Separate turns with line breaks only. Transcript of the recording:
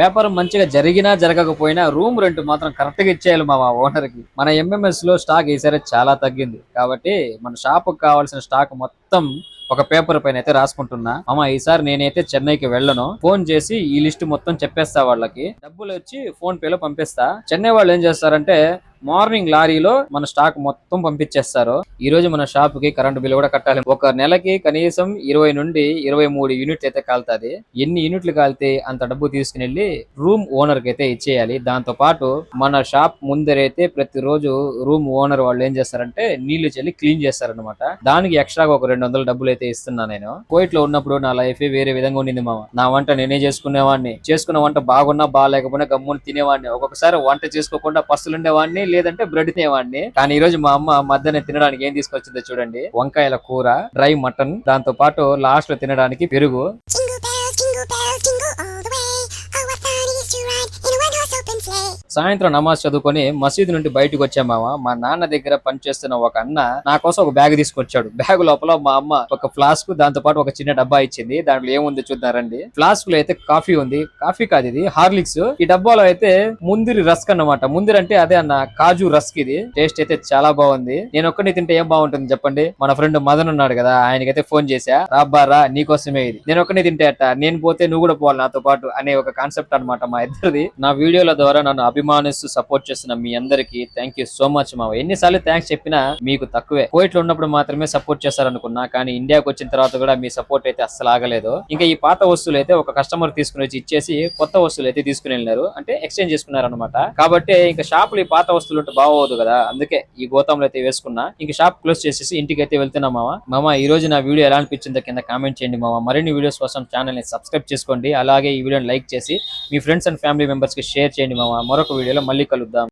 వ్యాపారం మంచిగా జరిగినా జరగకపోయినా రూమ్ రెంట్ మాత్రం కరెక్ట్గా ఇచ్చేయాలి మా ఓనర్కి మన ఎంఎంఎస్లో స్టాక్ ఈసారి చాలా తగ్గింది. కాబట్టి మన షాప్ కావాల్సిన స్టాక్ మొత్తం ఒక పేపర్ పైన అయితే రాసుకుంటున్నా. అమ్మ ఈసారి నేనైతే చెన్నైకి వెళ్ళను. ఫోన్ చేసి ఈ లిస్ట్ మొత్తం చెప్పేస్తా వాళ్ళకి. డబ్బులు వచ్చి ఫోన్ పేలో పంపిస్తా. చెన్నై వాళ్ళు ఏం చేస్తారంటే మార్నింగ్ లారీలో మన స్టాక్ మొత్తం పంపించేస్తారు. ఈ రోజు మన షాప్కి కరెంట్ బిల్ కూడా కట్టాలి. ఒక నెలకి కనీసం ఇరవై నుండి ఇరవై మూడు యూనిట్లు అయితే కాలుతుంది. ఎన్ని యూనిట్లు కాలితే అంత డబ్బు తీసుకుని వెళ్ళి రూమ్ ఓనర్కి అయితే ఇచ్చేయాలి. దాంతో పాటు మన షాప్ ముందరైతే ప్రతిరోజు రూమ్ ఓనర్ వాళ్ళు ఏం చేస్తారంటే నీళ్ళు చల్లి క్లీన్ చేస్తారనమాట దానికి ఎక్స్ట్రాగా ఒక రెండు వందల డబ్బులు అయితే ఇస్తున్నా నేను. కోయిట్లో ఉన్నప్పుడు నా లైఫ్ వేరే విధంగా ఉండింది మామ. నా వంట నేనే చేసుకునేవాడిని. చేసుకున్న వంట బాగున్నా బాగాలేకపోయినా గమ్మున తినేవాడిని. ఒక్కొక్కసారి వంట చేసుకోకుండా పస్తులు ఉండేవాడిని లేదంటే బ్రెడ్ తినేవాడిని. కానీ ఈ రోజు మా అమ్మ మధ్యాహ్నం తినడానికి ఏం తీసుకొచ్చిందో చూడండి. వంకాయల కూర డ్రై మటన్ దాంతో పాటు లాస్ట్లో తినడానికి పెరుగు. సాయంత్రం నమాజ్ చదువుకొని మసీదు నుండి బయటకు వచ్చామామ మా నాన్న దగ్గర పనిచేస్తున్న ఒక అన్న నా కోసం ఒక బ్యాగ్ తీసుకొచ్చాడు. బ్యాగ్ లోపల మా అమ్మ ఒక ఫ్లాస్క్ దాంతో పాటు ఒక చిన్న డబ్బా ఇచ్చింది. దాంట్లో ఏముంది చూద్దారండి. ఫ్లాస్క్లో అయితే కాఫీ ఉంది. కాఫీ కాదు ఇది హార్లిక్స్. ఈ డబ్బాలో అయితే ముందిరి రస్క్ అన్నమాట. ముందిరి అంటే అదే అన్న కాజు రస్క్ ఇది. టేస్ట్ అయితే చాలా బాగుంది. నేను ఒక్కడిని తింటే ఏం బాగుంటుంది చెప్పండి? మన ఫ్రెండ్ మదన్ ఉన్నాడు కదా ఆయనకైతే ఫోన్ చేశా. రాబ్బా రా నీకోసమే ఇది. నేను ఒక్కడిని తింటే అట్ట? నేను పోతే నువ్వు కూడా పోవాలి నాతో పాటు అనే ఒక కాన్సెప్ట్ అన్నమాట మా ఇద్దరిది. నా వీడియోల ద్వారా నన్ను అభిమానిస్తూ సపోర్ట్ చేస్తున్న మీ అందరికి థ్యాంక్ యూ సో మచ్ మావ. ఎన్నిసార్లు థ్యాంక్స్ చెప్పినా మీకు తక్కువే. కోయిట్లో ఉన్నప్పుడు మాత్రమే సపోర్ట్ చేస్తారనుకున్నా కానీ ఇండియాకి వచ్చిన తర్వాత కూడా మీ సపోర్ట్ అయితే అస్సలు ఆగలేదు. ఇంకా ఈ పాత వస్తువులు అయితే ఒక కస్టమర్ తీసుకుని వచ్చి ఇచ్చేసి కొత్త వస్తువులు అయితే తీసుకుని వెళ్ళారు అంటే ఎక్స్చేంజ్ చేసుకున్నారు అనమాట కాబట్టి ఇంకా షాపులు ఈ పాత వస్తువులు ఉంటే బాగోదు కదా. అందుకే ఈ గోతంలో అయితే వేసుకున్నా. ఇంకా షాప్ క్లోజ్ చేసేసి ఇంటికి అయితే వెళ్తున్నా మామ మామ ఈ రోజు నా వీడియో ఎలా అనిపించిందో కింద కామెంట్ చేయండి మామ మరిన్ని వీడియోస్ కోసం ఛానల్ని సబ్స్క్రైబ్ చేసుకోండి. అలాగే ఈ వీడియోని లైక్ చేసి మీ ఫ్రెండ్స్ అండ్ ఫ్యామిలీ మెంబర్స్కి షేర్ చేయండి మామ మరొక వీడియోలో మళ్ళీ కలుద్దాం.